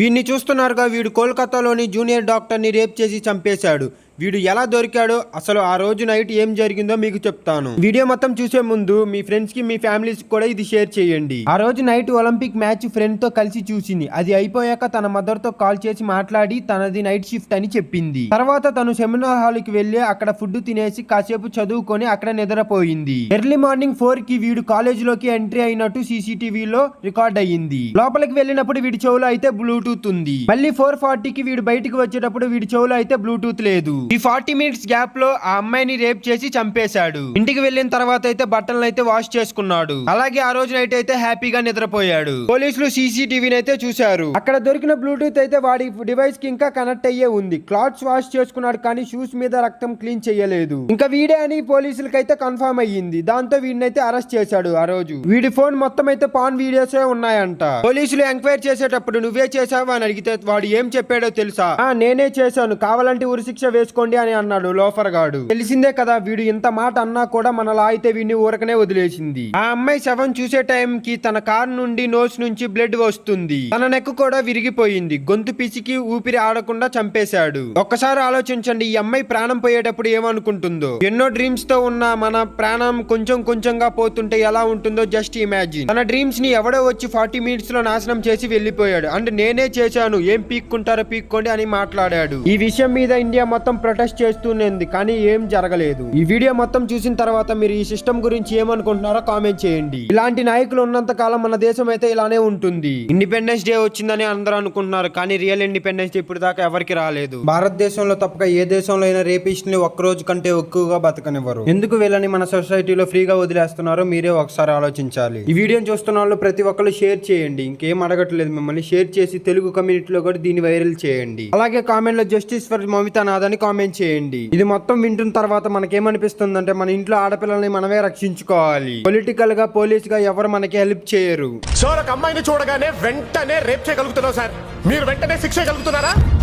వీడిని చూస్తున్నారుగా వీడు కోల్కతాలోని జూనియర్ డాక్టర్ని రేప్ చేసి చంపేశాడు. వీడు ఎలా దొరికాడో అసలు ఆ రోజు నైట్ ఏం జరిగిందో మీకు చెప్తాను. వీడియో మొత్తం చూసే ముందు మీ ఫ్రెండ్స్కి మీ ఫ్యామిలీస్ కూడా ఇది షేర్ చేయండి. ఆ రోజు నైట్ ఒలింపిక్ మ్యాచ్ ఫ్రెండ్తో కలిసి చూసింది. అది అయిపోయాక తన మదర్తో కాల్ చేసి మాట్లాడి తనది నైట్ షిఫ్ట్ అని చెప్పింది. తర్వాత తను సెమినార్ హాల్కి వెళ్ళి అక్కడ ఫుడ్ తినేసి కాసేపు చదువుకొని అక్కడ నిద్రపోయింది. ఎర్లీ మార్నింగ్ ఫోర్కి వీడు కాలేజ్లోకి ఎంట్రీ అయినట్టు సీసీటీవీలో రికార్డ్ అయ్యింది. లోపలికి వెళ్ళినప్పుడు వీడి చెవులో అయితే బ్లూటూత్ ఉంది. మళ్ళీ ఫోర్ ఫార్టీకి వీడు బయటికి వచ్చేటప్పుడు వీడి చెవులో అయితే బ్లూటూత్ లేదు. ఈ ఫార్టీ మినిట్స్ గ్యాప్లో ఆ అమ్మాయిని రేప్ చేసి చంపేశాడు. ఇంటికి వెళ్ళిన తర్వాత అయితే బట్టలను అయితే వాష్ చేసుకున్నాడు. అలాగే ఆ రోజు నైట్ అయితే హ్యాపీగా నిద్రపోయాడు. పోలీసులు సీసీటీవీని అయితే చూశారు. అక్కడ దొరికిన బ్లూటూత్ అయితే వాడి డివైస్కి ఇంకా కనెక్ట్ అయ్యే ఉంది. క్లాత్స్ వాష్ చేసుకున్నాడు కానీ షూస్ మీద రక్తం క్లీన్ చేయలేదు. ఇంకా వీడే అని పోలీసులకి అయితే కన్ఫర్మ్ అయ్యింది. దాంతో వీడినైతే అరెస్ట్ చేశాడు ఆ రోజు. వీడి ఫోన్ మొత్తం అయితే పాన్ వీడియోస్ ఉన్నాయంట. పోలీసులు ఎంక్వైరీ చేసేటప్పుడు నువ్వే చేసావా అని అడిగితే వాడు ఏం చెప్పాడో తెలుసా? ఆ నేనే చేశాను. కావాలంటే ఉరిశిక్ష వేసుకోండి అని అన్నాడు లోఫర్ గాడు. తెలిసిందే కదా వీడు ఇంత మాట అన్నా కూడా మనలా అయితే వీడిని ఊరకనే వదిలేసింది. ఆ అమ్మాయి శవం చూసే టైం కి తన కారు నుండి నోస్ నుంచి బ్లడ్ వస్తుంది. తన నెక్ కూడా విరిగిపోయింది. గొంతు పిసికి ఊపిరి ఆడకుండా చంపేశాడు. ఒక్కసారి ఆలోచించండి ఈ అమ్మాయి ప్రాణం పోయేటప్పుడు ఏమనుకుంటుందో? ఎన్నో డ్రీమ్స్తో ఉన్న మన ప్రాణం కొంచెం కొంచెంగా పోతుంటే ఎలా ఉంటుందో జస్ట్ ఇమాజిన్ తన డ్రీమ్స్ని ఎవడో వచ్చి ఫార్టీ మినిట్స్లో నాశనం చేసి వెళ్ళిపోయాడు అండ్ నేనే చేశాను. ఏం పీక్కుంటారో పీక్కోండి అని మాట్లాడాడు. ఈ విషయం మీద ఇండియా మొత్తం ప్రొటెస్ట్ చేస్తూనేంది కానీ ఏం జరగలేదు. ఈ వీడియో మొత్తం చూసిన తర్వాత మీరు ఈ సిస్టమ్ గురించి ఏమనుకుంటున్నారో కామెంట్ చేయండి. ఇలాంటి నాయకులు ఉన్నంత కాలం మన దేశం అయితే ఇలానే ఉంటుంది. ఇండిపెండెన్స్ డే వచ్చిందని అందరూ అనుకుంటున్నారు కానీ రియల్ ఇండిపెండెన్స్ డే ఇప్పుడు దాకా ఎవరికి రాలేదు. భారతదేశంలో తప్పక ఏ దేశంలో అయినా రేపిస్ట్ని ఒక్క రోజు కంటే ఎక్కువగా బతకనివ్వరు. ఎందుకు వీళ్ళని మన సొసైటీలో ఫ్రీగా వదిలేస్తున్నారో మీరే ఒకసారి ఆలోచించాలి. ఈ వీడియోని చూస్తున్న వాళ్ళు ప్రతి ఒక్కరు షేర్ చేయండి. ఇంకేం అడగట్లేదు మిమ్మల్ని. షేర్ చేసి తెలుగు కమ్యూనిటీలో కూడా దీన్ని వైరల్ చేయండి. అలాగే కామెంట్లో జస్టిస్ ఫర్ మమితా నాథ్ అని కామెంట్ చేయండి. ఇది మొత్తం వింటున్న తర్వాత మనకేమనిపిస్తుంది అంటే మన ఇంట్లో ఆడపిల్లల్ని మనమే రక్షించుకోవాలి. పొలిటికల్గా పోలీస్గా ఎవరు మనకి హెల్ప్ చేయరు. సార్ ఒక అమ్మాయిని చూడగానే వెంటనే రేప్ చేయగలుగుతున్నావు సార్ మీరు వెంటనే శిక్ష చేయగలుగుతున్నారా?